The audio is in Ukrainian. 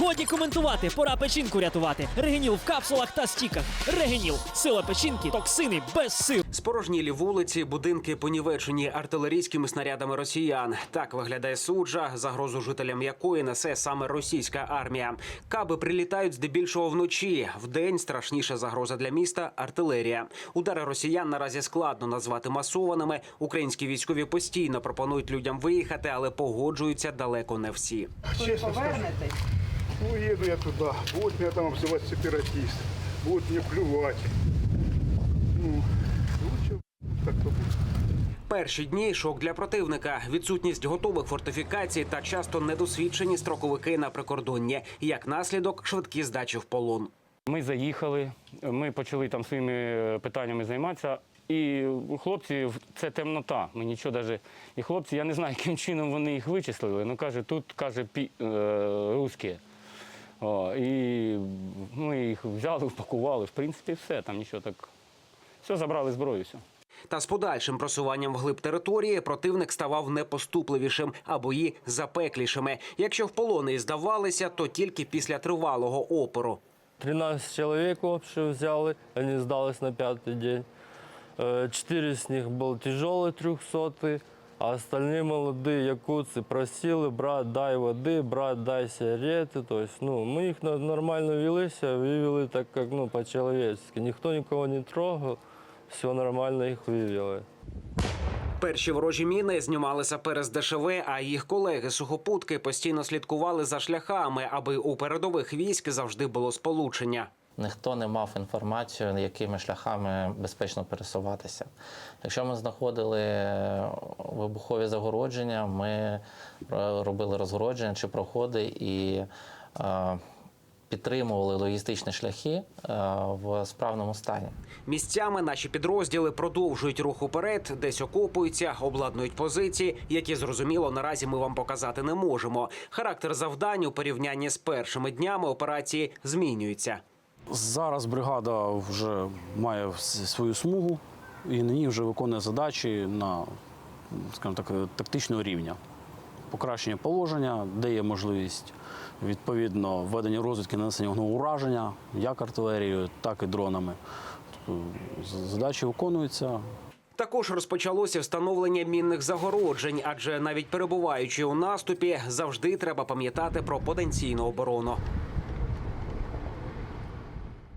Годі коментувати, пора печінку рятувати. Регеніл в капсулах та стіках. Регеніл. Сила печінки, токсини без сил. Спорожнілі вулиці, будинки понівечені артилерійськими снарядами росіян. Так виглядає суджа, загрозу жителям якої несе саме російська армія. Каби прилітають здебільшого вночі. Вдень страшніша загроза для міста артилерія. Удари росіян наразі складно назвати масованими. Українські військові постійно пропонують людям виїхати, але погоджуються далеко не всі. Скажу, уеду я туда. Будут меня там обзывать сепаратист. Будут мне плевать. Ну, лучше как-то будет. Перші дні шок для противника, відсутність готових фортифікацій та часто недосвідчені строковики на прикордонні. Як наслідок, швидкі здачі в полон. Ми заїхали, ми почали там своїми е, питаннями займатися. І у хлопців це темнота. Ми нічого даже. І хлопці, я не знаю, яким чином вони їх вичислили. Ну каже, тут каже пі, е, русські. О, і ми їх взяли, впакували. В принципі, все, там нічого так. Все, забрали зброю. Все. Та з подальшим просуванням вглиб території противник ставав непоступливішим, а бої запеклішими. Якщо в полони і здавалися, то тільки після тривалого опору. 13 человек вообще взяли, они сдались на пятый день. Э, Четыре с них был тяжелый трехсотый, а остальные молодые якутцы просили, брат, дай воды, брат, дай сигареты. То есть, ну, мы их на- нормально вели себя, вывели так, как, ну, по-человечески. Никто никого не трогал, все нормально их вывели. Перші ворожі міни знімали сапери з ДШВ, а їх колеги сухопутки постійно слідкували за шляхами, аби у передових військ завжди було сполучення. Ніхто не мав інформацію, якими шляхами безпечно пересуватися. Якщо ми знаходили вибухові загородження, ми е, робили розгородження чи проходи і е, підтримували логістичні шляхи е, в справному стані. Місцями наші підрозділи продовжують рух уперед, десь окопуються, обладнують позиції, які зрозуміло наразі ми вам показати не можемо. Характер завдань у порівнянні з першими днями операції змінюється. Зараз бригада вже має свою смугу і на ній вже виконує задачі на скажімо так, тактичного рівня. Покращення положення, де є можливість відповідно введення розвідки нанесення вогневого ураження, як артилерією, так і дронами. Тобто задачі виконуються, Також розпочалося встановлення мінних загороджень, адже навіть перебуваючи у наступі, завжди треба пам'ятати про потенційну оборону.